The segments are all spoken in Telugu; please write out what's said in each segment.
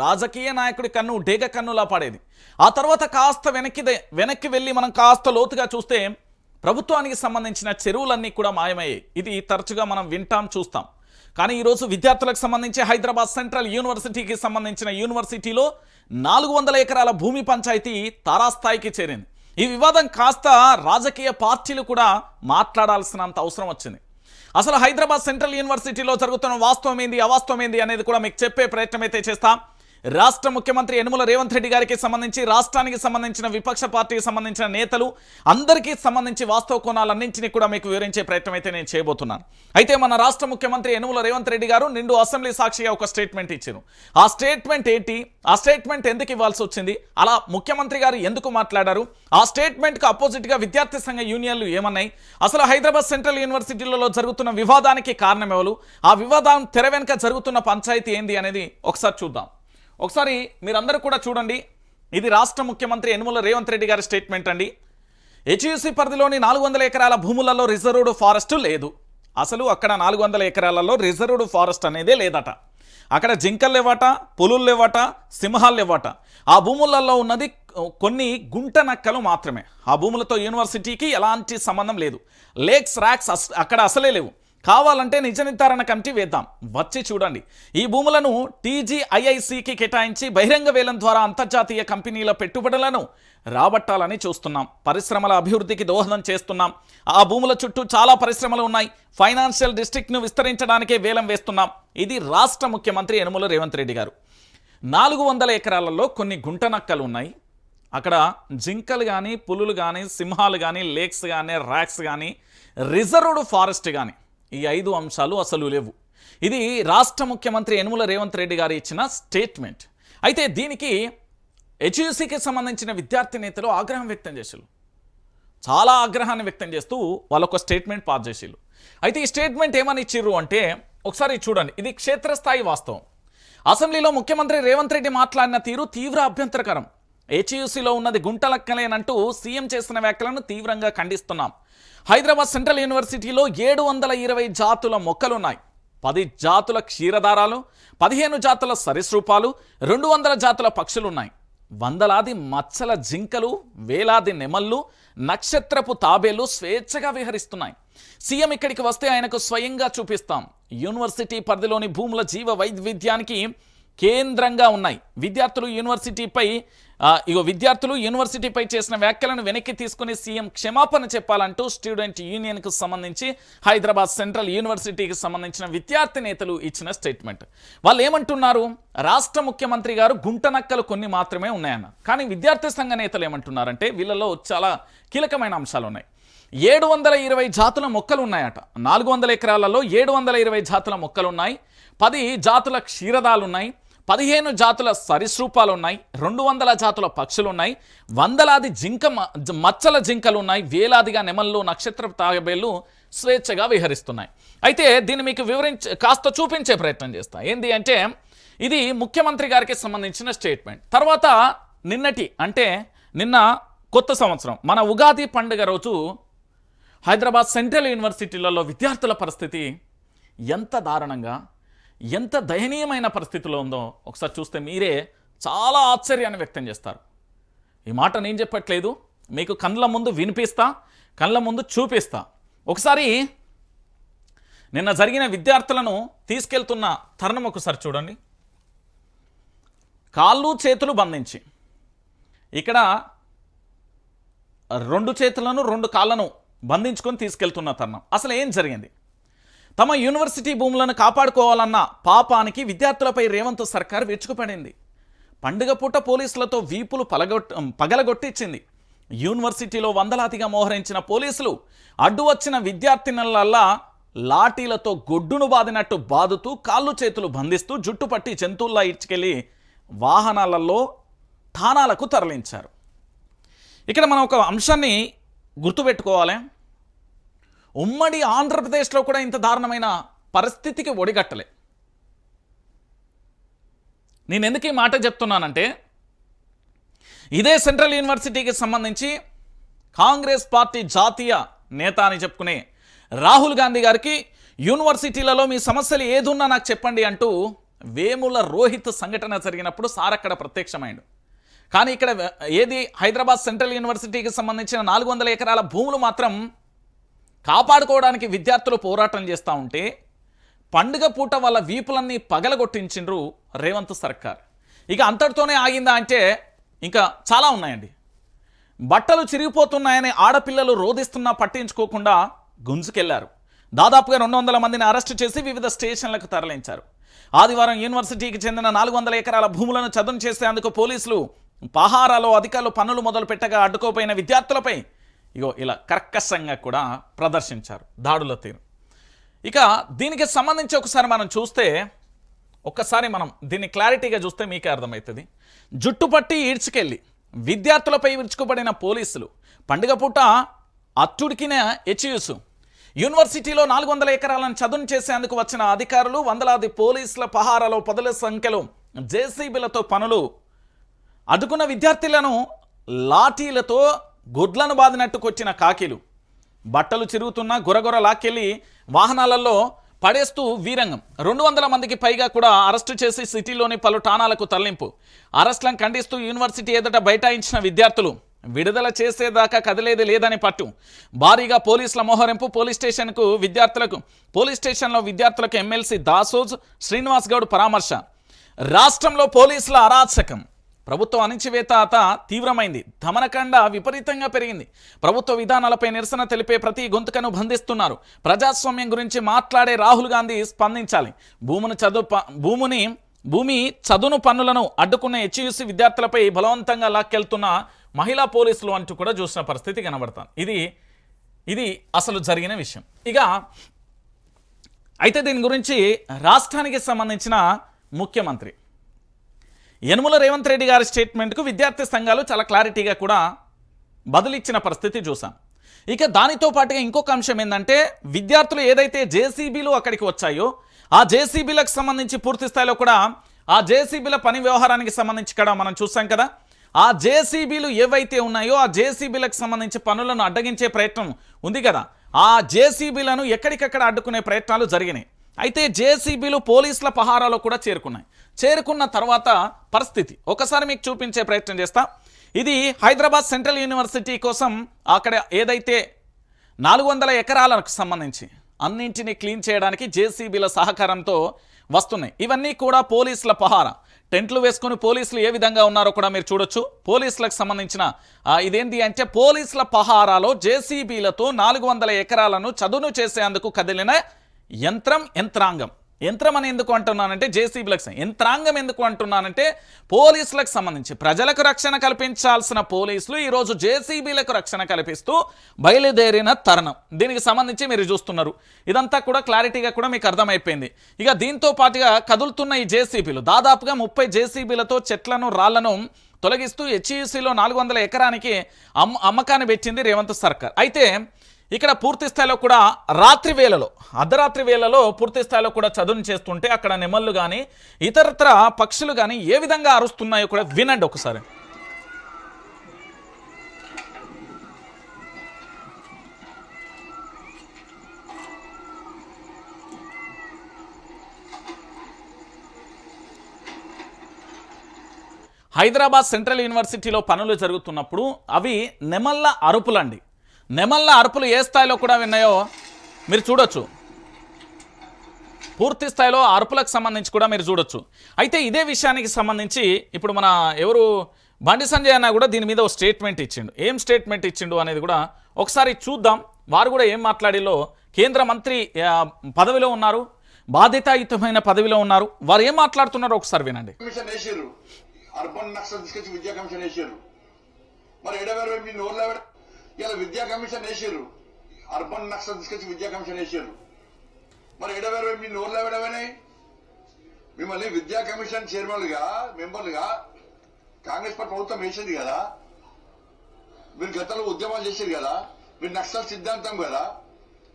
రాజకీయ నాయకుడి కన్ను డేగ కన్నులా పడేది. ఆ తర్వాత కాస్త వెనక్కి వెనక్కి వెళ్ళి మనం కాస్త లోతుగా చూస్తే ప్రభుత్వానికి సంబంధించిన చెరువులన్నీ కూడా మాయమయ్యాయి. ఇది తరచుగా మనం వింటాం చూస్తాం. కానీ ఈరోజు విద్యార్థులకు సంబంధించి హైదరాబాద్ సెంట్రల్ యూనివర్సిటీకి సంబంధించిన యూనివర్సిటీలో నాలుగు వందల ఎకరాల భూమి పంచాయతీ తారాస్థాయికి చేరింది. ఈ వివాదం కాస్త రాజకీయ పార్టీలు కూడా మాట్లాడాల్సినంత అవసరం వచ్చింది. అసలు హైదరాబాద్ సెంట్రల్ యూనివర్సిటీలో జరుగుతున్న వాస్తవం ఏంది అవాస్తవం ఏంది అనేది కూడా మీకు చెప్పే ప్రయత్నం అయితే చేస్తాం. రాష్ట్ర ముఖ్యమంత్రి యనుమల రేవంత్ రెడ్డి గారికి సంబంధించి రాష్ట్రానికి సంబంధించిన విపక్ష పార్టీకి సంబంధించిన నేతలు అందరికీ సంబంధించి వాస్తవ కోణాలన్నింటినీ కూడా మీకు వివరించే ప్రయత్నం అయితే నేను చేయబోతున్నాను. అయితే మన రాష్ట్ర ముఖ్యమంత్రి యనుమల రేవంత్ రెడ్డి గారు నిండు అసెంబ్లీ సాక్షిగా ఒక స్టేట్మెంట్ ఇచ్చారు. ఆ స్టేట్మెంట్ ఏంటి? ఆ స్టేట్మెంట్ ఎందుకు ఇవ్వాల్సి వచ్చింది? అలా ముఖ్యమంత్రి గారు ఎందుకు మాట్లాడారు? ఆ స్టేట్మెంట్కు అపోజిట్గా విద్యార్థి సంఘ యూనియన్లు ఏమన్నాయి? అసలు హైదరాబాద్ సెంట్రల్ యూనివర్సిటీలలో జరుగుతున్న వివాదానికి కారణం ఎవరు? ఆ వివాదం తెర వెనుక జరుగుతున్న పంచాయతీ ఏంది అనేది ఒకసారి చూద్దాం. ఒకసారి మీరందరూ కూడా చూడండి. ఇది రాష్ట్ర ముఖ్యమంత్రి యనుమల రేవంత్ రెడ్డి గారి స్టేట్మెంట్ అండి. హెచ్యుసి పరిధిలోని నాలుగు వందల ఎకరాల భూములలో రిజర్వ్డ్ ఫారెస్ట్ లేదు. అసలు అక్కడ నాలుగు వందల ఎకరాలలో రిజర్వ్డ్ ఫారెస్ట్ అనేదే లేదట. అక్కడ జింకలు లేవట పులులు లేవట సింహాలు లేవట. ఆ భూములలో ఉన్నది కొన్ని గుంట నక్కలు మాత్రమే. ఆ భూములతో యూనివర్సిటీకి ఎలాంటి సంబంధం లేదు. లేక్స్ ర్యాక్స్ అక్కడ అసలే లేవు. కావాలంటే నిజ నిర్ధారణ కమిటీ వేద్దాం. వచ్చి చూడండి. ఈ భూములను టీజీఐఐసికి కేటాయించి బహిరంగ వేలం ద్వారా అంతర్జాతీయ కంపెనీల పెట్టుబడులను రాబట్టాలని చూస్తున్నాం. పరిశ్రమల అభివృద్ధికి దోహదం చేస్తున్నాం. ఆ భూముల చుట్టూ చాలా పరిశ్రమలు ఉన్నాయి. ఫైనాన్షియల్ డిస్ట్రిక్ట్ను విస్తరించడానికే వేలం వేస్తున్నాం. ఇది రాష్ట్ర ముఖ్యమంత్రి యనుమల రేవంత్ రెడ్డి గారు. నాలుగు వందల ఎకరాలలో కొన్ని గుంటనక్కలు ఉన్నాయి. అక్కడ జింకలు కానీ పులులు కానీ సింహాలు కానీ లేక్స్ కానీ ర్యాక్స్ కానీ రిజర్వ్డ్ ఫారెస్ట్ కానీ ఈ ఐదు అంశాలు అసలు లేవు. ఇది రాష్ట్ర ముఖ్యమంత్రి యనుమల రేవంత్ రెడ్డి గారు ఇచ్చిన స్టేట్మెంట్. అయితే దీనికి హెచ్యుసికి సంబంధించిన విద్యార్థి నేతలు ఆగ్రహం వ్యక్తం చేశారు చాలా ఆగ్రహాన్ని వ్యక్తం చేస్తూ వాళ్ళొక స్టేట్మెంట్ పాస్ చేసిళ్ళు అయితే ఈ స్టేట్మెంట్ ఏమని ఇచ్చిర్రు అంటే ఒకసారి చూడండి. ఇది క్షేత్రస్థాయి వాస్తవం. అసెంబ్లీలో ముఖ్యమంత్రి రేవంత్ రెడ్డి మాట్లాడిన తీరు తీవ్ర అభ్యంతరకరం. హెచ్యుసిలో ఉన్నది గుంటలక్కలేనంటూ సీఎం చేసిన వ్యాఖ్యలను తీవ్రంగా ఖండిస్తున్నాం. హైదరాబాద్ సెంట్రల్ యూనివర్సిటీలో ఏడు వందల ఇరవై జాతుల మొక్కలున్నాయి. పది జాతుల క్షీరదారాలు పదిహేను జాతుల సరీసృపాలు రెండు వందల జాతుల పక్షులున్నాయి. వందలాది మచ్చల జింకలు వేలాది నెమళ్ళు నక్షత్రపు తాబేలు స్వేచ్ఛగా విహరిస్తున్నాయి. సీఎం ఇక్కడికి వస్తే ఆయనకు స్వయంగా చూపిస్తాం. యూనివర్సిటీ పరిధిలోని భూముల జీవ వైవిధ్యానికి కేంద్రంగా ఉన్నాయి. విద్యార్థులు యూనివర్సిటీపై ఇగో విద్యార్థులు యూనివర్సిటీపై చేసిన వ్యాఖ్యలను వెనక్కి తీసుకుని సీఎం క్షమాపణ చెప్పాలంటూ స్టూడెంట్ యూనియన్కు సంబంధించి హైదరాబాద్ సెంట్రల్ యూనివర్సిటీకి సంబంధించిన విద్యార్థి నేతలు ఇచ్చిన స్టేట్మెంట్. వాళ్ళు ఏమంటున్నారు? రాష్ట్ర ముఖ్యమంత్రి గారు గుంటనక్కలు కొన్ని మాత్రమే ఉన్నాయన్న. కానీ విద్యార్థి సంఘ నేతలు ఏమంటున్నారంటే వీళ్ళలో చాలా కీలకమైన అంశాలు ఉన్నాయి ఏడు వందల ఇరవై జాతుల మొక్కలు ఉన్నాయట. నాలుగు వందల ఎకరాలలో ఏడు వందల ఇరవై జాతుల మొక్కలు ఉన్నాయి పది జాతుల క్షీరదాలు ఉన్నాయి పదిహేను జాతుల సరీసృపాలు ఉన్నాయి రెండు వందల జాతుల పక్షులు ఉన్నాయి వందలాది జింక మ- మచ్చల జింకలు ఉన్నాయి వేలాదిగా నెమళ్ళు నక్షత్ర తాగబేళ్ళు స్వేచ్ఛగా విహరిస్తున్నాయి. అయితే దీన్ని మీకు వివరించి కాస్త చూపించే ప్రయత్నం చేస్తా. ఏంది అంటే ఇది ముఖ్యమంత్రి గారికి సంబంధించిన స్టేట్మెంట్. తర్వాత నిన్నటి అంటే నిన్న కొత్త సంవత్సరం మన ఉగాది పండుగ రోజు హైదరాబాద్ సెంట్రల్ యూనివర్సిటీలలో విద్యార్థుల పరిస్థితి ఎంత దారుణంగా ఎంత దయనీయమైన పరిస్థితిలో ఉందో ఒకసారి చూస్తే మీరే చాలా ఆశ్చర్యాన్ని వ్యక్తం చేస్తారు. ఈ మాట నేను చెప్పట్లేదు మీకు కళ్ళ ముందు వినిపిస్తా కళ్ళ ముందు చూపిస్తా. ఒకసారి నిన్న జరిగిన విద్యార్థులను తీసుకెళ్తున్న తరుణం ఒకసారి చూడండి. కాళ్ళు చేతులు బంధించి. ఇక్కడ రెండు చేతులను రెండు కాళ్ళను బంధించుకొని తీసుకెళ్తున్న తరుణం. అసలు ఏం జరిగింది? తమ యూనివర్సిటీ భూములను కాపాడుకోవాలన్న పాపానికి విద్యార్థులపై రేవంత్ సర్కార్ విరుచుకుపడింది పండుగ పూట పోలీసులతో వీపులు పలగొట్ పగలగొట్టించింది. యూనివర్సిటీలో వందలాదిగా మోహరించిన పోలీసులు అడ్డు వచ్చిన విద్యార్థినులల్లా లాఠీలతో గొడ్డును బాదినట్టు బాదుతూ కాళ్ళు చేతులు బంధిస్తూ జుట్టు పట్టి జంతువుల్లా ఇడ్చుకెళ్ళి వాహనాలలో థానాలకు తరలించారు. ఇక్కడ మనం ఒక అంశాన్ని గుర్తుపెట్టుకోవాలి. ఉమ్మడి ఆంధ్రప్రదేశ్లో కూడా ఇంత దారుణమైన పరిస్థితికి ఒడిగట్టలే. నేను ఎందుకు ఈ మాట చెప్తున్నానంటే ఇదే సెంట్రల్ యూనివర్సిటీకి సంబంధించి కాంగ్రెస్ పార్టీ జాతీయ నేత అని చెప్పుకునే రాహుల్ గాంధీ గారికి యూనివర్సిటీలలో మీ సమస్యలు ఏదున్నా నాకు చెప్పండి అంటూ వేముల రోహిత్ సంఘటన జరిగినప్పుడు సార్ అక్కడ ప్రత్యక్షమైండు కానీ ఇక్కడ ఏది హైదరాబాద్ సెంట్రల్ యూనివర్సిటీకి సంబంధించిన నాలుగు వందల ఎకరాల భూములు మాత్రం కాపాడుకోవడానికి విద్యార్థులు పోరాటం చేస్తూ ఉంటే పండుగ పూట వాళ్ళ వీపులన్నీ పగలగొట్టించిండ్రు రేవంత్ సర్కార్. ఇక అంతటితోనే ఆగిందా అంటే ఇంకా చాలా ఉన్నాయండి. బట్టలు చిరిగిపోతున్నాయని ఆడపిల్లలు రోధిస్తున్నా పట్టించుకోకుండా గుంజుకెళ్ళారు. దాదాపుగా రెండు వందల మందిని అరెస్టు చేసి వివిధ స్టేషన్లకు తరలించారు. ఆదివారం యూనివర్సిటీకి చెందిన నాలుగు వందల ఎకరాల భూములను చదును చేసేందుకు పోలీసులు పహారాలో అధికారులు పనులు మొదలు పెట్టగా అడ్డుకోపోయిన విద్యార్థులపై ఇగో ఇలా కర్కశంగా కూడా ప్రదర్శించారు దాడుల తీరు. ఇక దీనికి సంబంధించి ఒకసారి మనం చూస్తే ఒక్కసారి మనం దీన్ని క్లారిటీగా చూస్తే మీకే అర్థమవుతుంది. జుట్టుపట్టి ఈడ్చుకెళ్ళి విద్యార్థులపై విరుచుకుపడిన పోలీసులు పండుగ పూట అట్టుడికిన హెచ్యూసు యూనివర్సిటీలో నాలుగు వందల ఎకరాలను చదును చేసేందుకు వచ్చిన అధికారులు వందలాది పోలీసుల పహారాలో పదుల సంఖ్యలో జేసీబీలతో పనులు అడ్డుకున్న విద్యార్థులను లాఠీలతో గుడ్లను బాదినట్టుకొచ్చిన కాకిలు. బట్టలు చిరుగుతున్న గురగొర లాక్కెళ్ళి వాహనాలలో పడేస్తూ వీరంగం. రెండు వందల మందికి పైగా కూడా అరెస్టు చేసి సిటీలోని పలు ఠాణాలకు తరలింపు. అరెస్టులను ఖండిస్తూ యూనివర్సిటీ ఎదుట బైఠాయించిన విద్యార్థులు విడుదల చేసేదాకా కదిలేది లేదని పట్టు. భారీగా పోలీసుల మోహరింపు పోలీస్ స్టేషన్కు విద్యార్థులకు పోలీస్ స్టేషన్లో విద్యార్థులకు ఎమ్మెల్సీ దాసోజ్ శ్రీనివాస్ గౌడ్ పరామర్శ. రాష్ట్రంలో పోలీసుల అరాచకం. ప్రభుత్వ అణిచివేత తీవ్రమైంది. దమనకండ విపరీతంగా పెరిగింది. ప్రభుత్వ విధానాలపై నిరసన తెలిపే ప్రతి గొంతుకను బంధిస్తున్నారు. ప్రజాస్వామ్యం గురించి మాట్లాడే రాహుల్ గాంధీ స్పందించాలి. భూమును చదువు భూముని భూమి చదును పన్నులను అడ్డుకున్న హెచ్యుసి విద్యార్థులపై బలవంతంగా లాక్కెళ్తున్న మహిళా పోలీసులు అంటూ కూడా చూసిన పరిస్థితి కనబడతాను ఇది ఇది అసలు జరిగిన విషయం. ఇక అయితే దీని గురించి రాష్ట్రానికి సంబంధించిన ముఖ్యమంత్రి యనుమల రేవంత్ రెడ్డి గారి స్టేట్మెంట్కు విద్యార్థి సంఘాలు చాలా క్లారిటీగా కూడా బదులిచ్చిన పరిస్థితి చూసాం ఇక దానితో పాటుగా ఇంకొక అంశం ఏంటంటే విద్యార్థులు ఏదైతే జేసీబీలు అక్కడికి వచ్చాయో ఆ జేసీబీలకు సంబంధించి పూర్తి స్థాయిలో కూడా ఆ జేసీబీల పని వ్యవహారానికి సంబంధించి కూడా మనం చూసాం కదా. ఆ జేసీబీలు ఏవైతే ఉన్నాయో ఆ జేసీబీలకు సంబంధించి పనులను అడ్డగించే ప్రయత్నం ఉంది కదా. ఆ జేసీబీలను ఎక్కడికక్కడ అడ్డుకునే ప్రయత్నాలు జరిగినాయి. అయితే జేసీబీలు పోలీసుల పహారాలో కూడా చేరుకున్నాయి. చేరుకున్న తర్వాత పరిస్థితి. ఒకసారి మీకు చూపించే ప్రయత్నం చేస్తా. ఇది హైదరాబాద్ సెంట్రల్ యూనివర్సిటీ కోసం అక్కడ ఏదైతే నాలుగు వందల ఎకరాలకు సంబంధించి అన్నింటినీ క్లీన్ చేయడానికి జేసీబీల సహకారంతో వస్తున్నాయి. ఇవన్నీ కూడా పోలీసుల పహారా. టెంట్లు వేసుకొని పోలీసులు ఏ విధంగా ఉన్నారో కూడా మీరు చూడొచ్చు. పోలీసులకు సంబంధించిన ఇదేంటి అంటే పోలీసుల పహారాలో జేసీబీలతో నాలుగు వందల ఎకరాలను చదును చేసేందుకు కదిలిన యంత్రం యంత్రాంగం. యంత్రం అని ఎందుకు అంటున్నానంటే జేసీబీలకు యంత్రాంగం ఎందుకు అంటున్నానంటే పోలీసులకు సంబంధించి ప్రజలకు రక్షణ కల్పించాల్సిన పోలీసులు ఈరోజు జేసీబీలకు రక్షణ కల్పిస్తూ బయలుదేరిన తరుణం. దీనికి సంబంధించి మీరు చూస్తున్నారు. ఇదంతా కూడా క్లారిటీగా కూడా మీకు అర్థమైపోయింది. ఇక దీంతో పాటుగా కదులుతున్న ఈ జేసీబీలు దాదాపుగా ముప్పై జేసీబీలతో చెట్లను రాళ్ళను తొలగిస్తూ హెచ్ఈసీలో నాలుగు వందల ఎకరానికి అమ్మ అమ్మకాన్ని పెట్టింది రేవంత్ సర్కార్. అయితే ఇక్కడ పూర్తి స్థాయిలో కూడా రాత్రి వేళలో అర్ధరాత్రి వేళలో పూర్తి స్థాయిలో కూడా చదును చేస్తుంటే అక్కడ నెమళ్ళు కానీ ఇతరత్ర పక్షులు కానీ ఏ విధంగా అరుస్తున్నాయో కూడా వినండి ఒకసారి. హైదరాబాద్ సెంట్రల్ యూనివర్సిటీలో పనులు జరుగుతున్నప్పుడు అవి నెమళ్ళ అరుపులండి. నెమళ్ళ అరుపులు ఏ స్థాయిలో కూడా విన్నాయో మీరు చూడొచ్చు. పూర్తి స్థాయిలో అరుపులకు సంబంధించి కూడా మీరు చూడొచ్చు. అయితే ఇదే విషయానికి సంబంధించి ఇప్పుడు మన ఎవరు బండి సంజయ్ అన్న కూడా దీని మీద ఒక స్టేట్మెంట్ ఇచ్చిండు. ఏం స్టేట్మెంట్ ఇచ్చిండు అనేది కూడా ఒకసారి చూద్దాం. వారు కూడా ఏం మాట్లాడిలో? కేంద్ర మంత్రి పదవిలో ఉన్నారు. బాధ్యతాయుతమైన పదవిలో ఉన్నారు. వారు ఏం మాట్లాడుతున్నారో ఒకసారి వినండి. అర్బన్ నక్సల్ తీసుకొచ్చి విద్యా కమిషన్ వేసారు మరి ఎడవేరు మీ నోర్లు ఎవరు ఇలా విద్యా కమిషన్ వేసారు అర్బన్ నక్సల్ తీసుకొచ్చి విద్యా కమిషన్ వేసారు మరి ఎడవేరు మీ నోర్లు ఎవడవనాయి మిమ్మల్ని విద్యా కమిషన్ చైర్మన్లుగా మెంబర్లుగా కాంగ్రెస్ పార్టీ ప్రభుత్వం వేసింది కదా. మీరు గతంలో ఉద్యమాలు చేశారు కదా. మీరు నక్సల్ సిద్ధాంతం కదా.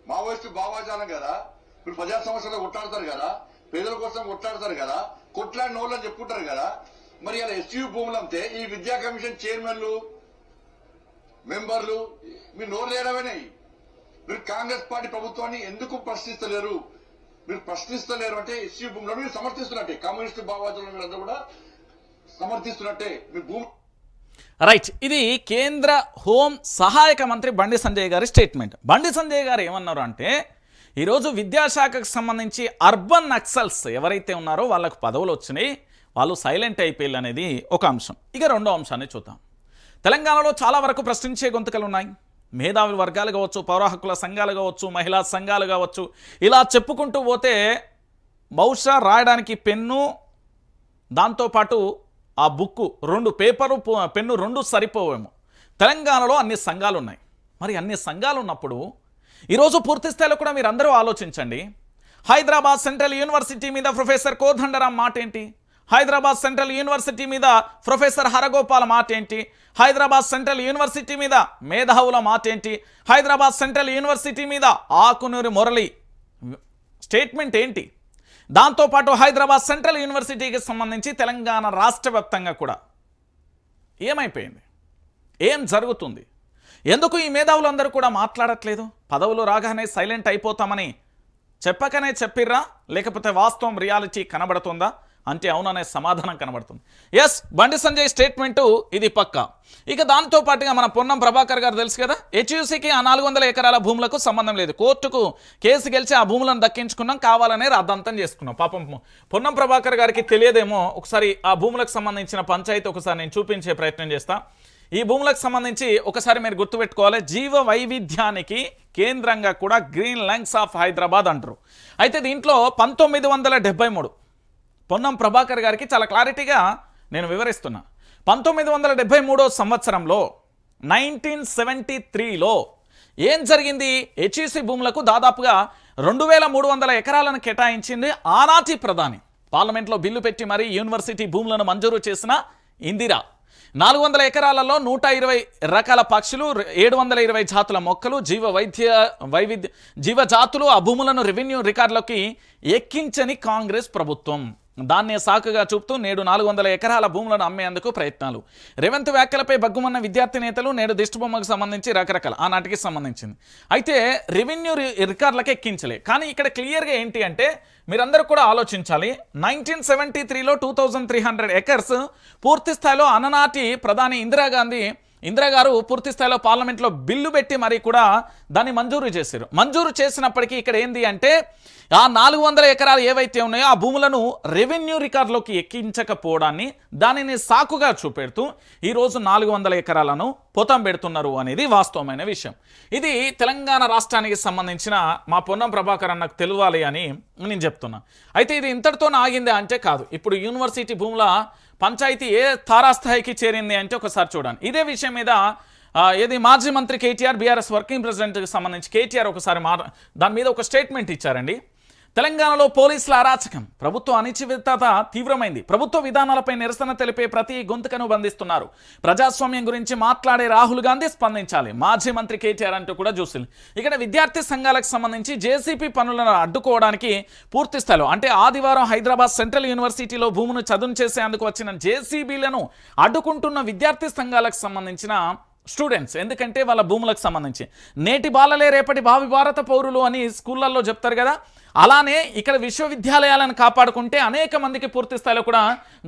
మావోయిస్టు భావాజాలం కదా. మీరు ప్రజా సమస్యలు కొట్లాడతారు కదా. పేదల కోసం కొట్లాడతారు కదా. కొట్లాడిన వాళ్ళు అని చెప్పుకుంటారు కదా. మరి ఇలా ఎస్యూ భూములు అంతే ఈ విద్యా కమిషన్ చైర్మన్లు మెంబర్లు మీ నోరు లేడమేనాయి మీరు కాంగ్రెస్ పార్టీ ప్రభుత్వాన్ని ఎందుకు ప్రశ్నిస్తలేరు? మీరు ప్రశ్నిస్తలేరు అంటే ఎస్సీ భూములను మీరు సమర్థిస్తున్నట్టే. కమ్యూనిస్ట్ భావాదులందరూ కూడా సమర్థిస్తున్నట్టే. మీ భూమి రైట్ ఇది కేంద్ర హోం సహాయక మంత్రి బండి సంజయ్ గారి స్టేట్మెంట్. బండి సంజయ్ గారు ఏమన్నారు అంటే ఈరోజు విద్యాశాఖకు సంబంధించి అర్బన్ నక్సల్స్ ఎవరైతే ఉన్నారో వాళ్ళకు పదవులు వచ్చినాయి వాళ్ళు సైలెంట్ అయిపోయారు అనేది ఒక అంశం. ఇక రెండో అంశాన్ని చూద్దాం. తెలంగాణలో చాలా వరకు ప్రశ్నించే గొంతుకలు ఉన్నాయి. మేధావి వర్గాలు కావచ్చు పౌర హక్కుల సంఘాలు కావచ్చు మహిళా సంఘాలు కావచ్చు ఇలా చెప్పుకుంటూ పోతే బహుశా రాయడానికి పెన్ను దాంతోపాటు ఆ బుక్కు రెండు పేపరు పెన్ను రెండు సరిపోవేమో. తెలంగాణలో అన్ని సంఘాలు ఉన్నాయి. మరి అన్ని సంఘాలు ఉన్నప్పుడు ఈరోజు పూర్తి స్థాయిలో కూడా మీరు అందరూ ఆలోచించండి. హైదరాబాద్ సెంట్రల్ యూనివర్సిటీ మీద ప్రొఫెసర్ కోదండరాం మాట ఏంటి హైదరాబాద్ సెంట్రల్ యూనివర్సిటీ మీద ప్రొఫెసర్ హరగోపాల మాట ఏంటి హైదరాబాద్ సెంట్రల్ యూనివర్సిటీ మీద మేధావుల మాట ఏంటి హైదరాబాద్ సెంట్రల్ యూనివర్సిటీ మీద ఆకునూరి మురళి స్టేట్మెంట్ ఏంటి? దాంతోపాటు హైదరాబాద్ సెంట్రల్ యూనివర్సిటీకి సంబంధించి తెలంగాణ రాష్ట్ర వ్యాప్తంగా కూడా ఏమైపోయింది? ఏం జరుగుతుంది? ఎందుకు ఈ మేధావులందరూ కూడా మాట్లాడట్లేదు? పదవులు రాగానే సైలెంట్ అయిపోతామని చెప్పకనే చెప్పిర్రా? లేకపోతే వాస్తవం రియాలిటీ కనబడుతుందా? అంటే అవుననే సమాధానం కనబడుతుంది. ఎస్ బండి సంజయ్ స్టేట్మెంటు ఇది పక్క. ఇక దాంతో పాటుగా మన పొన్నం ప్రభాకర్ గారు తెలుసు కదా హెచ్యూసీకి ఆ నాలుగు వందల ఎకరాల భూములకు సంబంధం లేదు. కోర్టుకు కేసు గెలిచి ఆ భూములను దక్కించుకున్నాం కావాలనే రద్దంతం చేసుకున్నాం. పాపం పొన్నం ప్రభాకర్ గారికి తెలియదేమో ఒకసారి ఆ భూములకు సంబంధించిన పంచాయతీ ఒకసారి నేను చూపించే ప్రయత్నం చేస్తా. ఈ భూములకు సంబంధించి ఒకసారి మీరు గుర్తుపెట్టుకోవాలి జీవ వైవిధ్యానికి కేంద్రంగా కూడా గ్రీన్ లంగ్స్ ఆఫ్ హైదరాబాద్ అంటారు. అయితే దీంట్లో పంతొమ్మిది వందల డెబ్బై మూడు పొన్నం ప్రభాకర్ గారికి చాలా క్లారిటీగా నేను వివరిస్తున్నా. పంతొమ్మిది వందల డెబ్బై మూడో సంవత్సరంలో నైన్టీన్ సెవెంటీ త్రీలో ఏం జరిగింది? హెచ్ఈసి భూములకు దాదాపుగా రెండు వేల మూడు వందల ఎకరాలను కేటాయించింది ఆనాటి ప్రధాని. పార్లమెంట్లో బిల్లు పెట్టి మరీ యూనివర్సిటీ భూములను మంజూరు చేసిన ఇందిరా. నాలుగు వందల ఎకరాలలో నూట ఇరవై రకాల పక్షులు ఏడు వందల ఇరవై జాతుల మొక్కలు జీవ వైద్య వైవిధ్య జీవజాతులు ఆ భూములను రెవెన్యూ రికార్డులోకి ఎక్కించని కాంగ్రెస్ ప్రభుత్వం. దాన్నే సాకుగా చూపుతూ నేడు నాలుగు వందల ఎకరాల భూములను అమ్మేందుకు ప్రయత్నాలు. రేవంత్ వ్యాఖ్యలపై బగ్గుమన్న విద్యార్థి నేతలు నేడు దిష్టిబొమ్మకు సంబంధించి రకరకాల ఆనాటికి సంబంధించింది. అయితే రెవెన్యూ రి- రికార్డులకు ఎక్కించలే. కానీ ఇక్కడ క్లియర్గా ఏంటి అంటే మీరందరూ కూడా ఆలోచించాలి. నైన్టీన్ సెవెంటీ త్రీలో two thousand three hundred acres పూర్తి స్థాయిలో అన్ననాటి ప్రధాని ఇందిరాగాంధీ ఇందిరా గారు పూర్తి స్థాయిలో పార్లమెంట్లో బిల్లు పెట్టి మరి కూడా దాన్ని మంజూరు చేశారు. మంజూరు చేసినప్పటికీ ఇక్కడ ఏంది అంటే ఆ నాలుగు వందల ఎకరాలు ఏవైతే ఉన్నాయో ఆ భూములను రెవెన్యూ రికార్డులోకి ఎక్కించకపోవడాన్ని దానిని సాకుగా చూపెడుతూ ఈరోజు నాలుగు వందల ఎకరాలను పొతం పెడుతున్నారు అనేది వాస్తవమైన విషయం. ఇది తెలంగాణ రాష్ట్రానికి సంబంధించిన మా పొన్నం ప్రభాకర్ అన్నకు తెలియాలి అని నేను చెప్తున్నా. అయితే ఇది ఇంతటితో ఆగిందే అంటే కాదు. ఇప్పుడు యూనివర్సిటీ భూముల పంచాయతీ ఏ తారాస్థాయికి చేరింది అంటే ఒకసారి చూడండి. ఇదే విషయం మీద ఏది మాజీ మంత్రి కేటీఆర్ బీఆర్ఎస్ వర్కింగ్ ప్రెసిడెంట్కి సంబంధించి కేటీఆర్ ఒకసారి మా దాని మీద ఒక స్టేట్మెంట్ ఇచ్చారండి. తెలంగాణలో పోలీసుల అరాచకం. ప్రభుత్వ అనిశ్చితత తీవ్రమైంది. ప్రభుత్వ విధానాలపై నిరసన తెలిపే ప్రతి గొంతుకను బంధిస్తున్నారు. ప్రజాస్వామ్యం గురించి మాట్లాడే రాహుల్ గాంధీ స్పందించాలి. మాజీ మంత్రి కేటీఆర్ అంటూ కూడా చూసింది ఇక్కడ విద్యార్థి సంఘాలకు సంబంధించి జేసీపీ పనులను అడ్డుకోవడానికి పూర్తి స్థాయిలో అంటే ఆదివారం హైదరాబాద్ సెంట్రల్ యూనివర్సిటీలో భూమును చదును చేసేందుకు వచ్చిన జేసీబీలను అడ్డుకుంటున్న విద్యార్థి సంఘాలకు సంబంధించిన స్టూడెంట్స్ ఎందుకంటే వాళ్ళ భూములకు సంబంధించి. నేటి బాలలే రేపటి భావి భారత పౌరులు అని స్కూళ్ళల్లో చెప్తారు కదా. అలానే ఇక్కడ విశ్వవిద్యాలయాలను కాపాడుకుంటే అనేక మందికి పూర్తి స్థాయిలో కూడా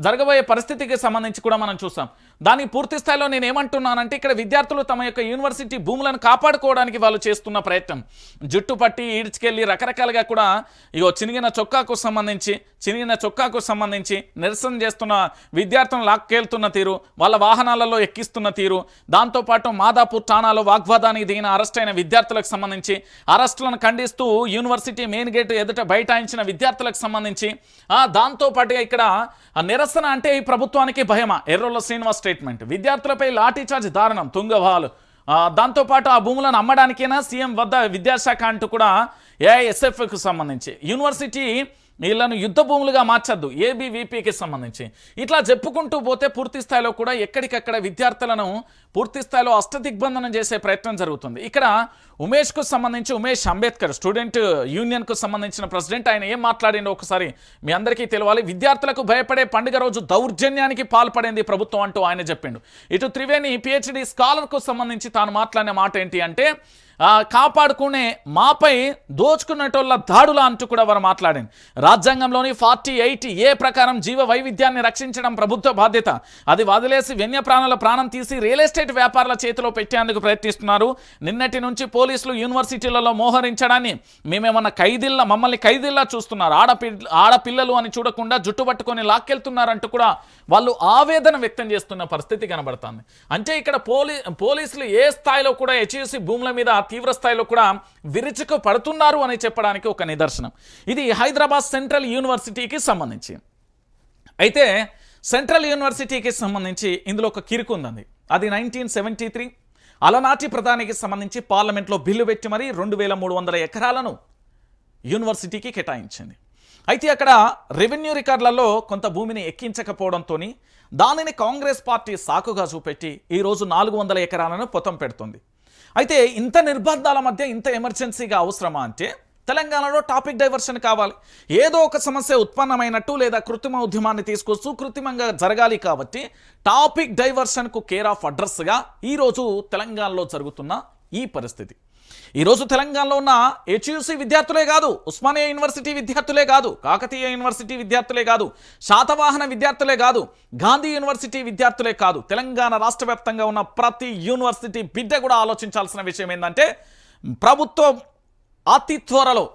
జరగబోయే పరిస్థితికి సంబంధించి కూడా మనం చూసాం దానికి పూర్తి స్థాయిలో నేను ఏమంటున్నానంటే ఇక్కడ విద్యార్థులు తమ యొక్క యూనివర్సిటీ భూములను కాపాడుకోవడానికి వాళ్ళు చేస్తున్న ప్రయత్నం. జుట్టు పట్టి ఈడ్చుకెళ్ళి రకరకాలుగా కూడా ఇగో చినిగిన చొక్కాకు సంబంధించి చినిగిన చొక్కాకు సంబంధించి నిరసన చేస్తున్న విద్యార్థులను లాక్కెళ్తున్న తీరు వాళ్ళ వాహనాలలో ఎక్కిస్తున్న తీరు దాంతోపాటు మాదాపూర్ ఠానాలో వాగ్వాదానికి దిగిన అరెస్ట్ అయిన విద్యార్థులకు సంబంధించి అరెస్టులను ఖండిస్తూ యూనివర్సిటీ మెయిన్ గేట్ ఎదుట బైఠాయించిన విద్యార్థులకు సంబంధించి దాంతోపాటుగా ఇక్కడ నిరసన అంటే ఈ ప్రభుత్వానికి భయమా ఎర్రోళ్ళ శ్రీనివాస్ స్టేట్మెంట్ విద్యార్థులపై లాఠీచార్జ్ దారుణం తుంగభాలు. దాంతోపాటు ఆ భూములను అమ్మడానికైనా సీఎం వద్ద విద్యాశాఖ అంటూ కూడా ఏఐఎస్ఎఫ్కు సంబంధించి. యూనివర్సిటీ వీళ్ళను యుద్ధ భూములుగా మార్చద్దు ఏబీవీపీకి సంబంధించి. ఇట్లా చెప్పుకుంటూ పోతే పూర్తి స్థాయిలో కూడా ఎక్కడికక్కడ విద్యార్థులను పూర్తి స్థాయిలో అష్టదిగ్బంధనం చేసే ప్రయత్నం జరుగుతుంది. ఇక్కడ ఉమేష్కు సంబంధించి ఉమేష్ అంబేద్కర్ స్టూడెంట్ యూనియన్కు సంబంధించిన ప్రెసిడెంట్ ఆయన ఏం మాట్లాడిండో ఒకసారి మీ అందరికీ తెలియాలి. విద్యార్థులకు భయపడే పండుగ రోజు దౌర్జన్యానికి పాల్పడింది ప్రభుత్వం అంటూ ఆయన చెప్పిండు. ఇటు త్రివేణి పిహెచ్డి స్కాలర్కు సంబంధించి తాను మాట్లాడిన మాట ఏంటి అంటే కాపాడుకునే మాపై దోచుకునేటోళ్ళ దాడుల అంటూ కూడా వారు మాట్లాడింది రాజ్యాంగంలోని ఫార్టీ ఎయిట్ ఏ ప్రకారం జీవ వైవిధ్యాన్ని రక్షించడం ప్రభుత్వ బాధ్యత. అది వదిలేసి వన్యప్రాణుల ప్రాణం తీసి రియల్ ఎస్టేట్ వ్యాపారుల చేతిలో పెట్టేందుకు ప్రయత్నిస్తున్నారు. నిన్నటి నుంచి పోలీసులు యూనివర్సిటీలలో మోహరించడాన్ని మేమేమన్నా ఖైదీల్లా మమ్మల్ని ఖైదీల్లా చూస్తున్నారు. ఆడపి ఆడపిల్లలు అని చూడకుండా జుట్టు పట్టుకొని లాక్కెళ్తున్నారంటూ కూడా వాళ్ళు ఆవేదన వ్యక్తం చేస్తున్న పరిస్థితి కనబడుతుంది. అంటే ఇక్కడ పోలీ పోలీసులు ఏ స్థాయిలో కూడా హెచ్యూసి భూముల మీద తీవ్ర స్థాయిలో కూడా విరుచుకు పడుతున్నారు అని చెప్పడానికి ఒక నిదర్శనం. ఇది హైదరాబాద్ సెంట్రల్ యూనివర్సిటీకి సంబంధించి. అయితే సెంట్రల్ యూనివర్సిటీకి సంబంధించి ఇందులో ఒక కిరుకు ఉందండి. అది నైన్టీన్ సెవెంటీ త్రీ అలనాటి ప్రధానికి సంబంధించి పార్లమెంట్లో బిల్లు పెట్టి మరీ రెండు వేల మూడు వందల ఎకరాలను యూనివర్సిటీకి కేటాయించింది. అయితే అక్కడ రెవెన్యూ రికార్డులలో కొంత భూమిని ఎక్కించకపోవడంతో దానిని కాంగ్రెస్ పార్టీ సాకుగా చూపెట్టి ఈరోజు నాలుగు వందల ఎకరాలను పొతం పెడుతుంది. అయితే ఇంత నిర్బంధాల మధ్య ఇంత ఎమర్జెన్సీగా అవసరమా అంటే తెలంగాణలో టాపిక్ డైవర్షన్ కావాలి. ఏదో ఒక సమస్య ఉత్పన్నమైనట్టు లేదా కృత్రిమ ఉద్యమాన్ని తీసుకొస్తూ కృత్రిమంగా జరగాలి కాబట్టి టాపిక్ డైవర్షన్కు కేర్ ఆఫ్ అడ్రస్గా ఈరోజు తెలంగాణలో జరుగుతున్న ఈ పరిస్థితి. ఈరోజు తెలంగాణలో ఉన్న హెచ్యూసీ విద్యార్థులే కాదు ఉస్మానియా యూనివర్సిటీ విద్యార్థులే కాదు కాకతీయ యూనివర్సిటీ విద్యార్థులే కాదు శాతవాహన విద్యార్థులే కాదు గాంధీ యూనివర్సిటీ విద్యార్థులే కాదు తెలంగాణ రాష్ట్ర వ్యాప్తంగా ఉన్న ప్రతి యూనివర్సిటీ బిడ్డ కూడా ఆలోచించాల్సిన విషయం ఏంటంటే ప్రభుత్వం అతి త్వరలో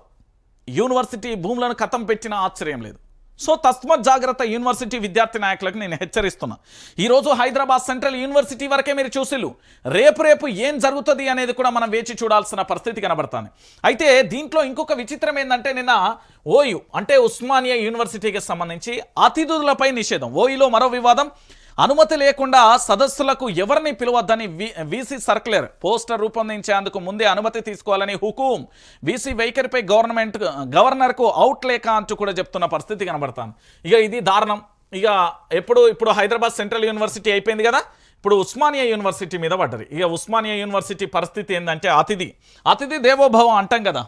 యూనివర్సిటీ భూములను కథం పెట్టిన ఆశ్చర్యం లేదు. సో తస్మత్ జాగ్రత్త యూనివర్సిటీ విద్యార్థి నాయకులకు నేను హెచ్చరిస్తున్నా. ఈరోజు హైదరాబాద్ సెంట్రల్ యూనివర్సిటీ వరకే మీరు చూసిల్లు. రేపు రేపు ఏం జరుగుతుంది అనేది కూడా మనం వేచి చూడాల్సిన పరిస్థితి కనబడుతుంది. అయితే దీంట్లో ఇంకొక విచిత్రం ఏంటంటే నిన్న ఓయు అంటే ఉస్మానియా యూనివర్సిటీకి సంబంధించి అతిథులపై నిషేధం. ఓయులో మరో వివాదం అనుమతి లేకుండా సదస్సులకు ఎవరిని పిలవద్దని వీసీ సర్క్యులర్ పోస్టర్ రూపొందించేందుకు ముందే అనుమతి తీసుకోవాలని హుకుం. వీసీ వైఖరిపై గవర్నమెంట్ గవర్నర్కు అవుట్ లేక అంటూ కూడా చెప్తున్న పరిస్థితి కనబడతాను ఇక ఇది దారుణం. ఇక ఎప్పుడు ఇప్పుడు హైదరాబాద్ సెంట్రల్ యూనివర్సిటీ అయిపోయింది కదా? ఇప్పుడు ఉస్మానియా యూనివర్సిటీ మీద పడ్డది. ఇక ఉస్మానియా యూనివర్సిటీ పరిస్థితి ఏంటంటే అతిథి. అతిథి దేవోభవం అంటాం కదా.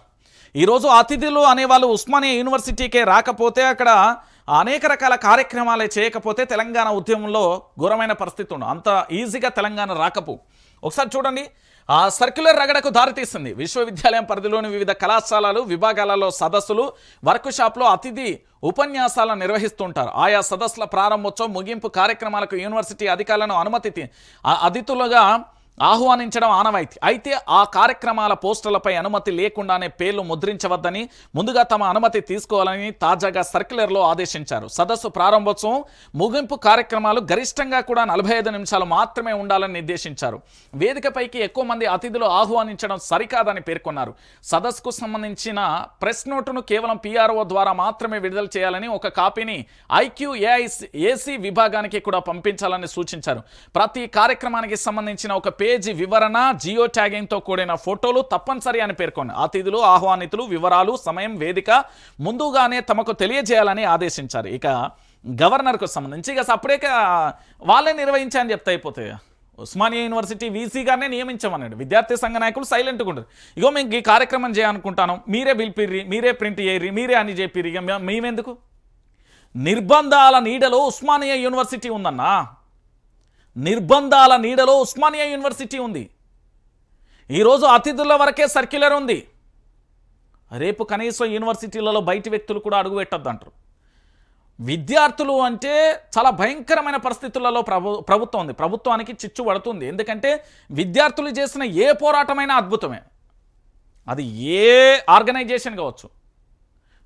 ఈరోజు అతిథులు అనేవాళ్ళు ఉస్మానియా యూనివర్సిటీకే రాకపోతే అక్కడ అనేక రకాల కార్యక్రమాలే చేయకపోతే తెలంగాణ ఉద్యమంలో ఘోరమైన పరిస్థితి ఉండదు అంత ఈజీగా తెలంగాణ రాకపో. ఒకసారి చూడండి. ఆ సర్క్యులర్ రగడకు దారితీస్తుంది విశ్వవిద్యాలయం పరిధిలోని వివిధ కళాశాలలు విభాగాలలో సదస్సులు వర్క్ షాప్లో అతిథి ఉపన్యాసాలను నిర్వహిస్తుంటారు. ఆయా సదస్సుల ప్రారంభోత్సవం ముగింపు కార్యక్రమాలకు యూనివర్సిటీ అధికారులను అనుమతి అతిథులుగా ఆహ్వానించడం ఆనవాయితీ. అయితే ఆ కార్యక్రమాల పోస్టర్లపై అనుమతి లేకుండానే పేర్లు ముద్రించవద్దని ముందుగా తమ అనుమతి తీసుకోవాలని తాజాగా సర్క్యులర్లో ఆదేశించారు. సదస్సు ప్రారంభోత్సవం ముగింపు కార్యక్రమాలు గరిష్టంగా కూడా నలభై ఐదు నిమిషాలు మాత్రమే ఉండాలని నిర్దేశించారు. వేదికపైకి ఎక్కువ మంది అతిథులు ఆహ్వానించడం సరికాదని పేర్కొన్నారు. సదస్సుకు సంబంధించిన ప్రెస్ నోటును కేవలం పీఆర్ఓ ద్వారా మాత్రమే విడుదల చేయాలని ఒక కాపీని ఐక్యూ ఏఐసి ఏసీ విభాగానికి కూడా పంపించాలని సూచించారు. ప్రతి కార్యక్రమానికి సంబంధించిన ఒక పేజీ వివరణ జియో ట్యాగింగ్తో కూడిన ఫోటోలు తప్పనిసరి అని పేర్కొన్నారు అతిథులు ఆహ్వానితులు వివరాలు సమయం వేదిక ముందుగానే తమకు తెలియజేయాలని ఆదేశించారు. ఇక గవర్నర్కు సంబంధించి ఇక సపరేట్గా వాళ్ళే నిర్వహించాయని చెప్తే అయిపోతాయి. ఉస్మానియా యూనివర్సిటీ వీసీగానే నియమించమన్నాడు. విద్యార్థి సంఘ నాయకులు సైలెంట్గా ఉండరు. ఇగో మేము ఈ కార్యక్రమం చేయాలనుకుంటాను. మీరే పిలిపిర్రి మీరే ప్రింట్ చేయర్రి మీరే అని చెప్పిర్రి ఇక మేమెందుకు? నిర్బంధాల నీడలో ఉస్మానియా యూనివర్సిటీ ఉందన్నా. నిర్బంధాల నీడలో ఉస్మానియా యూనివర్సిటీ ఉంది. ఈరోజు అతిథుల వరకే సర్క్యులర్ ఉంది. రేపు కనీసం యూనివర్సిటీలలో బయటి వ్యక్తులు కూడా అడుగు పెట్టద్దు అంటారు విద్యార్థులు అంటే చాలా భయంకరమైన పరిస్థితులలో ప్రభు ప్రభుత్వం ఉంది. ప్రభుత్వానికి చిచ్చు పడుతుంది. ఎందుకంటే విద్యార్థులు చేసిన ఏ పోరాటమైనా అద్భుతమే. అది ఏ ఆర్గనైజేషన్ కావచ్చు.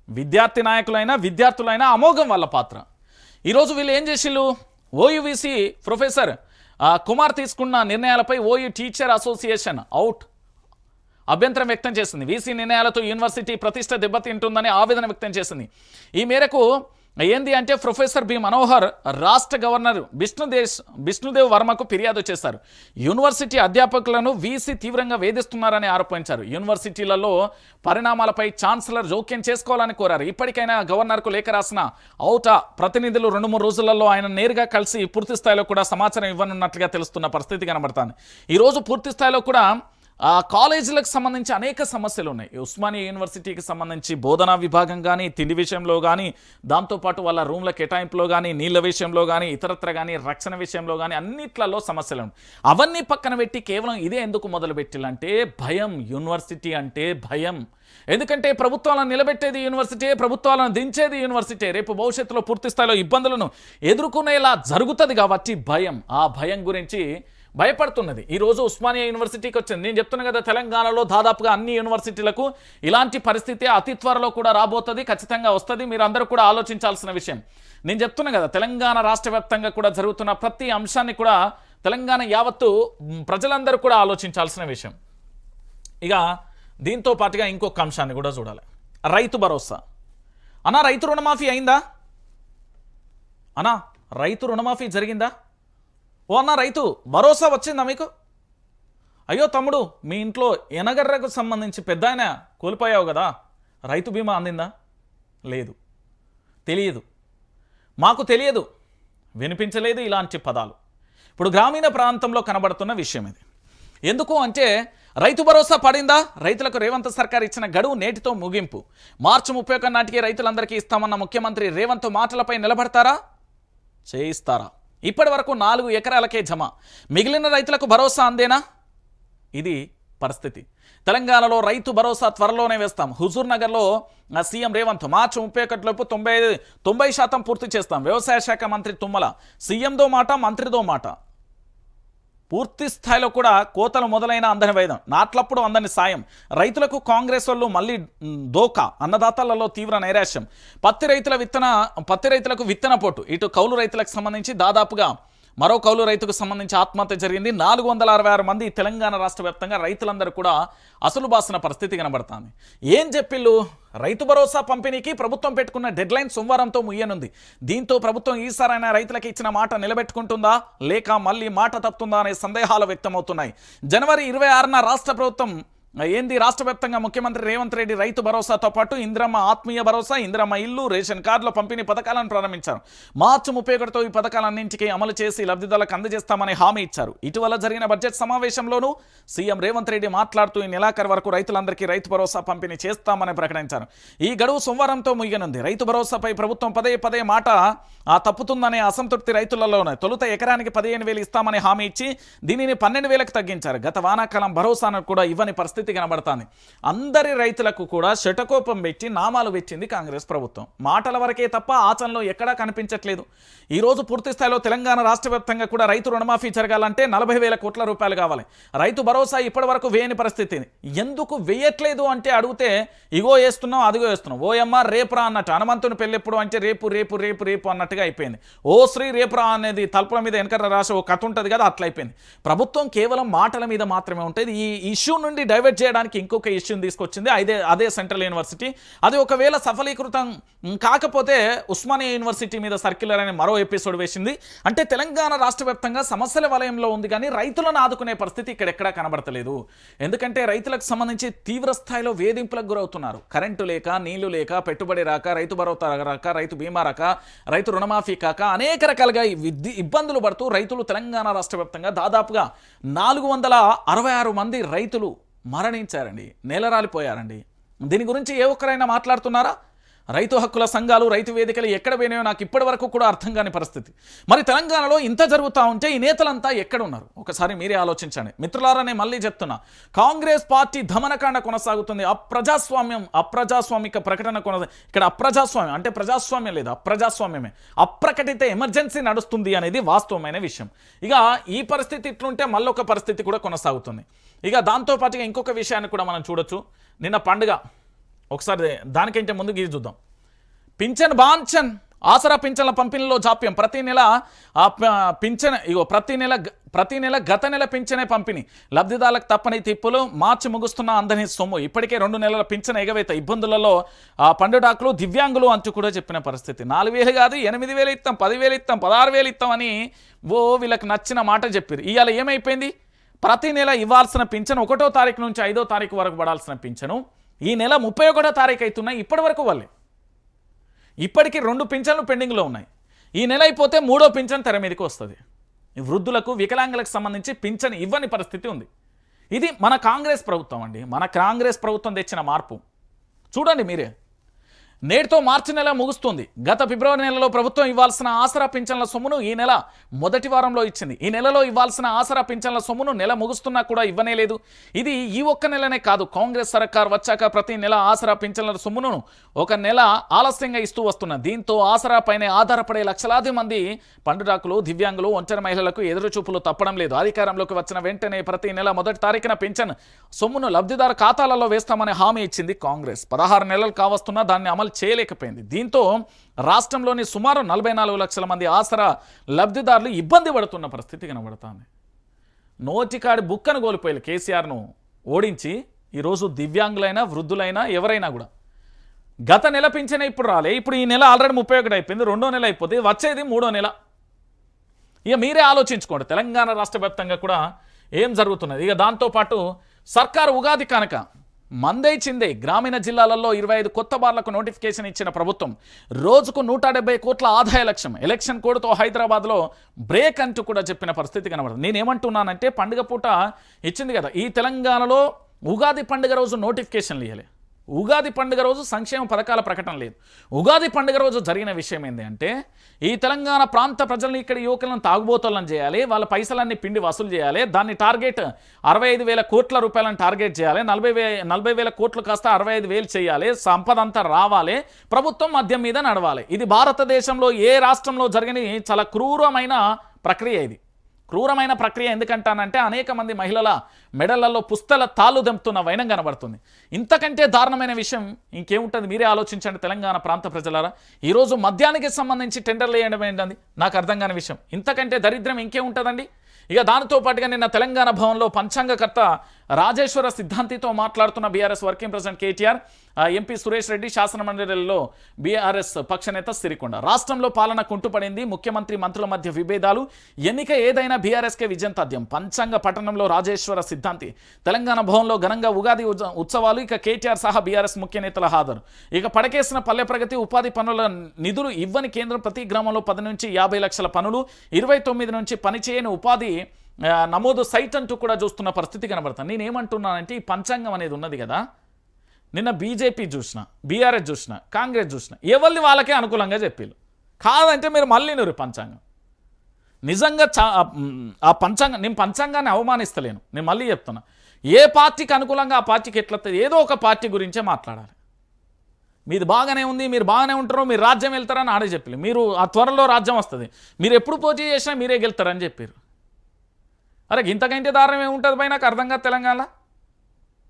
విద్యార్థి నాయకులైనా విద్యార్థులైనా అమోఘం వాళ్ళ పాత్ర. ఈరోజు వీళ్ళు ఏం చేసిళ్ళు? ఓయూవీసీ ప్రొఫెసర్ కుమార్ తీసుకున్న నిర్ణయాలపై ఓయూ టీచర్ అసోసియేషన్ అవుట్ అభ్యంతరం వ్యక్తం చేసింది. వీసీ నిర్ణయాలతో యూనివర్సిటీ ప్రతిష్ట దెబ్బతింటుందని ఆవేదన వ్యక్తం చేసింది. ఈ మేరకు ఏంది అంటే ప్రొఫెసర్ బి మనోహర్ రాష్ట్ర గవర్నర్ విష్ణుదేశ్ విష్ణుదేవ్ వర్మకు ఫిర్యాదు చేశారు. యూనివర్సిటీ అధ్యాపకులను వీసీ తీవ్రంగా వేధిస్తున్నారని ఆరోపించారు. యూనివర్సిటీలలో పరిణామాలపై ఛాన్సలర్ జోక్యం చేసుకోవాలని కోరారు. ఇప్పటికైనా గవర్నర్కు లేఖ రాసిన ఔటా ప్రతినిధులు రెండు మూడు రోజులలో ఆయన నేరుగా కలిసి పూర్తి స్థాయిలో కూడా సమాచారం ఇవ్వనున్నట్లుగా తెలుస్తున్న పరిస్థితి కనబడుతుంది. ఈరోజు పూర్తి స్థాయిలో కూడా కాలేజీలకు సంబంధించి అనేక సమస్యలు ఉన్నాయి. ఉస్మానియా యూనివర్సిటీకి సంబంధించి బోధనా విభాగం కానీ తిండి విషయంలో కానీ దాంతోపాటు వాళ్ళ రూమ్ల కేటాయింపులో కానీ నీళ్ళ విషయంలో కానీ ఇతరత్ర కానీ రక్షణ విషయంలో కానీ అన్నిట్లలో సమస్యలు ఉన్నాయి. అవన్నీ పక్కన పెట్టి కేవలం ఇదే ఎందుకు మొదలుపెట్టిలంటే భయం యూనివర్సిటీ అంటే భయం. ఎందుకంటే ప్రభుత్వాలను నిలబెట్టేది యూనివర్సిటీ ప్రభుత్వాలను దించేది యూనివర్సిటీ. రేపు భవిష్యత్తులో పూర్తి స్థాయిలో ఇబ్బందులను ఎదుర్కొనేలా జరుగుతుంది కాబట్టి భయం. ఆ భయం గురించి భయపడుతున్నది. ఈ రోజు ఉస్మానియా యూనివర్సిటీకి వచ్చింది. నేను చెప్తున్నా కదా తెలంగాణలో దాదాపుగా అన్ని యూనివర్సిటీలకు ఇలాంటి పరిస్థితి అతి త్వరలో కూడా రాబోతుంది ఖచ్చితంగా వస్తుంది. మీరు అందరూ కూడా ఆలోచించాల్సిన విషయం. నేను చెప్తున్నా కదా తెలంగాణ రాష్ట్ర వ్యాప్తంగా కూడా జరుగుతున్న ప్రతి అంశాన్ని కూడా తెలంగాణ యావత్తు ప్రజలందరూ కూడా ఆలోచించాల్సిన విషయం. ఇక దీంతో పాటుగా ఇంకొక అంశాన్ని కూడా చూడాలి. రైతు భరోసా. అనా రైతు రుణమాఫీ అయిందా? అనా రైతు రుణమాఫీ జరిగిందా? ఓ అన్న రైతు భరోసా వచ్చిందా మీకు? అయ్యో తమ్ముడు మీ ఇంట్లో ఎనగర్రకు సంబంధించి పెద్ద ఆయన కోల్పోయావు కదా రైతు బీమా అందిందా? లేదు. తెలియదు. మాకు తెలియదు. వినిపించలేదు ఇలాంటి పదాలు. ఇప్పుడు గ్రామీణ ప్రాంతంలో కనబడుతున్న విషయం ఇది. ఎందుకు అంటే రైతు భరోసా పడిందా? రైతులకు రేవంత్ సర్కార్ ఇచ్చిన గడువు నేటితో ముగింపు. మార్చి ముప్పై ఒక్క నాటికి రైతులందరికీ ఇస్తామన్న ముఖ్యమంత్రి రేవంత్ మాటలపై నిలబడతారా? చేయిస్తారా? ఇప్పటి వరకు నాలుగు ఎకరాలకే జమ. మిగిలిన రైతులకు భరోసా అందేనా? ఇది పరిస్థితి. తెలంగాణలో రైతు భరోసా త్వరలోనే వేస్తాం. హుజూర్ నగర్లో సీఎం రేవంత్ మార్చి ముప్పై ఒకటిలోపు తొంభై తొంభై శాతం పూర్తి చేస్తాం. వ్యవసాయ శాఖ మంత్రి తుమ్మల. సీఎందో మాట మంత్రిదో మాట. పూర్తి స్థాయిలో కూడా కోతలు మొదలైన అందని వైద్యం నాట్లప్పుడు అందని సాయం. రైతులకు కాంగ్రెస్ వాళ్ళు మళ్ళీ దోకా అన్నదాతలలో తీవ్ర నైరాశ్యం. పత్తి రైతుల విత్తన పత్తి రైతులకు విత్తన పోటు. ఇటు కౌలు రైతులకు సంబంధించి దాదాపుగా మరో కౌలు రైతుకు సంబంధించి ఆత్మహత్య జరిగింది. నాలుగు వందల అరవై ఆరు మంది తెలంగాణ రాష్ట్ర వ్యాప్తంగా రైతులందరూ కూడా అసలు బాసిన పరిస్థితి కనబడుతుంది. ఏం చెప్పిళ్ళు రైతు భరోసా పంపిణీకి ప్రభుత్వం పెట్టుకున్న డెడ్లైన్ సోమవారంతో ముయ్యనుంది. దీంతో ప్రభుత్వం ఈసారైనా రైతులకు ఇచ్చిన మాట నిలబెట్టుకుంటుందా? లేక మళ్ళీ మాట తప్పుతుందా అనే సందేహాలు వ్యక్తమవుతున్నాయి. జనవరి ఇరవై ఆరున రాష్ట్ర ప్రభుత్వం ఏంది? రాష్ట్ర వ్యాప్తంగా ముఖ్యమంత్రి రేవంత్ రెడ్డి రైతు భరోసాతో పాటు ఇంద్రమ్మ ఆత్మీయ భరోసా ఇంద్రమ్మ ఇల్లు రేషన్ కార్డుల పంపిణీ పథకాలను ప్రారంభించారు. మార్చి ముప్పై ఒకటితో ఈ పథకాలన్నింటికీ అమలు చేసి లబ్ధిదారులకు అందజేస్తామని హామీ ఇచ్చారు. ఇటీవల జరిగిన బడ్జెట్ సమావేశంలోనూ సీఎం రేవంత్ రెడ్డి మాట్లాడుతూ ఈ నెలాఖరు వరకు రైతులందరికీ రైతు భరోసా పంపిణీ చేస్తామని ప్రకటించారు. ఈ గడువు సోమవారంతో ముగియనుంది. రైతు భరోసాపై ప్రభుత్వం పదే పదే మాట ఆ తప్పుతుందనే అసంతృప్తి రైతులలోనే తొలుత ఎకరానికి పదిహేను వేలు ఇస్తామని హామీ ఇచ్చి దీనిని పన్నెండు వేలకు తగ్గించారు. గత వానాకాలం భరోసాను కూడా ఇవ్వని పరిస్థితి కనబడుతుంది. అందరి రైతులకు కూడా శటకోపం పెట్టి నామాలు పెట్టింది కాంగ్రెస్ ప్రభుత్వం. మాటల వరకే తప్ప ఆచరణలో ఎక్కడా కనిపించట్లేదు. ఈ రోజు పూర్తి స్థాయిలో తెలంగాణ రాష్ట్ర వ్యాప్తంగా కూడా రైతు రుణమాఫీ జరగాలంటే నలభై వేల కోట్ల రూపాయలు కావాలి. రైతు భరోసా ఇప్పటి వరకు వేయని పరిస్థితి ఎందుకు వేయట్లేదు అంటే అడిగితే ఇగో వేస్తున్నాం అదిగో వేస్తున్నాం. ఓయమ్మ రేపురా అన్నట్టు. హనుమంతుని పెళ్ళెప్పుడు అంటే రేపు రేపు రేపు రేపు అన్నట్టుగా అయిపోయింది. ఓ శ్రీ రేపురా అనేది తలుపుల మీద వెనక రాసే ఒక కథ ఉంటుంది కదా అట్లయిపోయింది ప్రభుత్వం కేవలం మాటల మీద మాత్రమే ఉంటుంది. ఈ ఇష్యూ నుండి డైవర్ట్ చేయడానికి ఇంకొక ఇష్యూని తీసుకొచ్చింది. అదే అదే సెంట్రల్ యూనివర్సిటీ. అది ఒకవేళ సఫలీకృతం కాకపోతే ఉస్మానియా యూనివర్సిటీ మీద సర్క్యులర్ అనే మరో ఎపిసోడ్ వేసింది. అంటే తెలంగాణ రాష్ట్ర వ్యాప్తంగా సమస్యల వలయంలో ఉంది కానీ రైతులను ఆదుకునే పరిస్థితి ఇక్కడెక్కడా కనబడతలేదు. ఎందుకంటే రైతులకు సంబంధించి తీవ్ర స్థాయిలో వేధింపులకు గురవుతున్నారు. కరెంటు లేక నీళ్ళు లేక పెట్టుబడి రాక రైతు భరోసా రాక రైతు బీమా రాక రైతు రుణమాఫీ కాక అనేక రకాలుగా ఇబ్బందులు పడుతూ రైతులు తెలంగాణ రాష్ట్ర వ్యాప్తంగా దాదాపుగా నాలుగు వందల అరవై ఆరు మంది రైతులు మరణించారండి నేలరాలిపోయారండి. దీని గురించి ఏ ఒక్కరైనా మాట్లాడుతున్నారా? రైతు హక్కుల సంఘాలు రైతు వేదికలు ఎక్కడ పోయినాయో నాకు ఇప్పటి వరకు కూడా అర్థం కాని పరిస్థితి. మరి తెలంగాణలో ఇంత జరుగుతూ ఉంటే ఈ నేతలంతా ఎక్కడ ఉన్నారు ఒకసారి మీరే ఆలోచించండి. మిత్రులారా నేను మళ్ళీ చెప్తున్నా. కాంగ్రెస్ పార్టీ దమనకాండ కొనసాగుతుంది. అప్రజాస్వామ్యం అప్రజాస్వామిక ప్రకటన కొన ఇక్కడ అప్రజాస్వామ్యం అంటే ప్రజాస్వామ్యం లేదు అప్రజాస్వామ్యమే. అప్రకటిత ఎమర్జెన్సీ నడుస్తుంది అనేది వాస్తవమైన విషయం. ఇక ఈ పరిస్థితి ఇట్లుంటే మళ్ళొక పరిస్థితి కూడా కొనసాగుతుంది. ఇక దాంతోపాటుగా ఇంకొక విషయాన్ని కూడా మనం చూడొచ్చు. నిన్న పండుగ. ఒకసారి దానికంటే ముందు గీ చూద్దాం. పింఛన్ బాంఛన్ ఆసరా పింఛన్ల పంపిణీలో జాప్యం. ప్రతి నెల ఆ పింఛన్ ఇగో ప్రతి నెల ప్రతి నెల గత నెల పింఛనే పంపిణీ. లబ్ధిదారులకు తప్పని తిప్పులు మార్చి ముగుస్తున్న అందని సొమ్ము. ఇప్పటికే రెండు నెలల పింఛన్ ఎగవేత ఇబ్బందులలో ఆ పండుడాకులు దివ్యాంగులు అంటూ కూడా చెప్పిన పరిస్థితి. నాలుగు వేలు కాదు ఎనిమిది వేలు ఇస్తాం పదివేలు ఇస్తాం పదహారు వేలు ఇస్తామని ఓ వీళ్ళకి నచ్చిన మాట చెప్పారు ఇవాళ ఏమైపోయింది? ప్రతి నెల ఇవ్వాల్సిన పింఛను ఒకటో తారీఖు నుంచి ఐదో తారీఖు వరకు పడాల్సిన పింఛను. ఈ నెల ముప్పై ఒకటో తారీఖు అవుతున్నాయి ఇప్పటి వరకు వాళ్ళే. ఇప్పటికీ రెండు పింఛన్లు పెండింగ్లో ఉన్నాయి. ఈ నెల అయిపోతే మూడో పింఛన్ తెర మీదకి వస్తుంది. ఈ వృద్ధులకు వికలాంగులకు సంబంధించి పింఛన్ ఇవ్వని పరిస్థితి ఉంది. ఇది మన కాంగ్రెస్ ప్రభుత్వం అండి. మన కాంగ్రెస్ ప్రభుత్వం తెచ్చిన మార్పు. చూడండి మీరే. నేటితో మార్చి నెల ముగుస్తుంది. గత ఫిబ్రవరి నెలలో ప్రభుత్వం ఇవ్వాల్సిన ఆసరా పింఛన్ల సొమ్మును ఈ నెల మొదటి వారంలో ఇచ్చింది. ఈ నెలలో ఇవ్వాల్సిన ఆసరా పింఛన్ల సొమ్మును నెల ముగుస్తున్నా కూడా ఇవ్వనే లేదు. ఇది ఈ ఒక్క నెలనే కాదు కాంగ్రెస్ సర్కార్ వచ్చాక ప్రతి నెల ఆసరా పింఛన్ల సొమ్మును ఒక నెల ఆలస్యంగా ఇస్తూ వస్తున్న. దీంతో ఆసరా పైనే ఆధారపడే లక్షలాది మంది పండురాకులు దివ్యాంగులు ఒంటరి మహిళలకు ఎదురుచూపులు తప్పడం లేదు. అధికారంలోకి వచ్చిన వెంటనే ప్రతి నెల మొదటి తారీఖున పింఛన్ సొమ్మును లబ్ధిదారు ఖాతాలలో వేస్తామని హామీ ఇచ్చింది కాంగ్రెస్. పదహారు నెలలు కావస్తున్నా దాన్ని అమలు చేయలేకపోయింది. దీంతో రాష్ట్రంలోని సుమారు నలభై నాలుగు లక్షల మంది ఆసరా లబ్ధిదారులు ఇబ్బంది పడుతున్న పరిస్థితి కనబడుతోంది. నోటికాడి బుక్కను కోల్పోయారు కేసీఆర్ను ఓడించి ఈరోజు దివ్యాంగులైనా వృద్ధులైనా ఎవరైనా కూడా. గత నెల పింఛన ఇప్పుడు రాలే. ఇప్పుడు ఈ నెల ఆల్రెడీ ముప్పై ఒకటి అయిపోయింది. రెండో నెల అయిపోతే వచ్చేది మూడో నెల. ఇక మీరే ఆలోచించుకోండి. తెలంగాణ రాష్ట్ర వ్యాప్తంగా కూడా ఏం జరుగుతున్నది? ఇక దాంతోపాటు సర్కారు ఉగాది కనుక మందే చిందే గ్రామీణ జిల్లాలలో ఇరవై ఐదు కొత్త బార్లకు నోటిఫికేషన్ ఇచ్చిన ప్రభుత్వం. రోజుకు నూట డెబ్బై కోట్ల ఆదాయ లక్ష్యం. ఎలక్షన్ కోడ్తో హైదరాబాద్లో బ్రేక్ అంటూ కూడా చెప్పిన పరిస్థితి కనబడుతుంది. నేనేమంటున్నానంటే పండుగ పూట ఇచ్చింది కదా ఈ తెలంగాణలో ఉగాది పండుగ రోజు నోటిఫికేషన్లు ఇవ్వలే ఉగాది పండుగ రోజు సంక్షేమ పథకాల ప్రకటన లేదు. ఉగాది పండుగ రోజు జరిగిన విషయం ఏంటి అంటే ఈ తెలంగాణ ప్రాంత ప్రజలను ఇక్కడ యువకులను తాగుబోతులను చేయాలి వాళ్ళ పైసలన్నీ పిండి వసూలు చేయాలి దాన్ని టార్గెట్ అరవై ఐదు వేల కోట్ల రూపాయలను టార్గెట్ చేయాలి నలభై వే నలభై వేల కోట్లు కాస్త అరవై ఐదు వేలు చేయాలి సంపద అంతా రావాలి ప్రభుత్వం మద్యం మీద నడవాలి. ఇది భారతదేశంలో ఏ రాష్ట్రంలో జరిగిన చాలా క్రూరమైన ప్రక్రియ ఇది. క్రూరమైన ప్రక్రియ ఎందుకంటానంటే అనేక మంది మహిళల మెడలలో పుస్తల తాళ్ళు దెంపుతున్న వైనం కనబడుతుంది. ఇంతకంటే దారుణమైన విషయం ఇంకేముంటుంది? మీరే ఆలోచించండి తెలంగాణ ప్రాంత ప్రజలారా. ఈరోజు మద్యానికి సంబంధించి టెండర్లు వేయడం ఏంటండి? నాకు అర్థం కాని విషయం. ఇంతకంటే దరిద్రం ఇంకేముంటుందండి? ఇక దానితో పాటుగా నిన్న తెలంగాణ భవన్లో పంచాంగకర్త రాజేశ్వర సిద్ధాంతితో మాట్లాడుతున్న BRS working president KTR MP Suresh Reddy శాసనమండలిలో BRS పక్షనేత సిరికొండ. రాష్ట్రంలో పాలన కుంటుపడింది ముఖ్యమంత్రి మంత్రుల మధ్య విభేదాలు. ఎన్నిక ఏదైనా బీఆర్ఎస్కే విజయం తథ్యం పంచాంగ పట్టణంలో రాజేశ్వర సిద్ధాంతి. తెలంగాణ భవన్లో ఘనంగా ఉగాది ఉత్సవాలు. ఇక కేటీఆర్ సహా బీఆర్ఎస్ ముఖ్య నేతల హాజరు. ఇక పడకేసిన పల్లె ప్రగతి ఉపాధి పనుల నిధులు ఇవ్వని కేంద్రం ప్రతి గ్రామంలో పది నుంచి యాభై లక్షల పనులు ఇరవై తొమ్మిది నుంచి పనిచేయని ఉపాధి నమోదు సైట్ అంటూ కూడా చూస్తున్న పరిస్థితి కనబడుతుంది. నేనేమంటున్నానంటే ఈ పంచాంగం అనేది ఉన్నది కదా. నిన్న బీజేపీ చూసిన బీఆర్ఎస్ చూసిన కాంగ్రెస్ చూసిన ఎవరిని వాళ్ళకే అనుకూలంగా చెప్పారు కాదంటే మీరు మళ్ళీ నువ్వు పంచాంగం. నిజంగా ఆ పంచాంగం నేను పంచాంగాన్ని అవమానిస్తలేను. నేను మళ్ళీ చెప్తున్నా. ఏ పార్టీకి అనుకూలంగా ఆ పార్టీకి ఎట్లా ఏదో ఒక పార్టీ గురించే మాట్లాడాలి. మీది బాగానే ఉంది మీరు బాగానే ఉంటారు మీరు రాజ్యం వెళ్తారని ఆడే చెప్పారు మీరు ఆ త్వరలో రాజ్యం వస్తుంది. మీరు ఎప్పుడు పోటీ చేసినా మీరే గెలుతారని చెప్పారు. అరే ఇంతకంటే దారుణం ఏముంటుంది పై నాకు అర్థం కాదు తెలంగాణ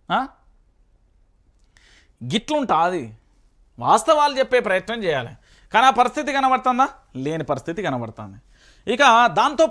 ఆ? గిట్లుంటుంది వాస్తవాలు చెప్పే ప్రయత్నం చేయాలి. కానీ ఆ పరిస్థితి కనబడుతుందా? లేని పరిస్థితి కనబడుతుంది. ఇక దాంతో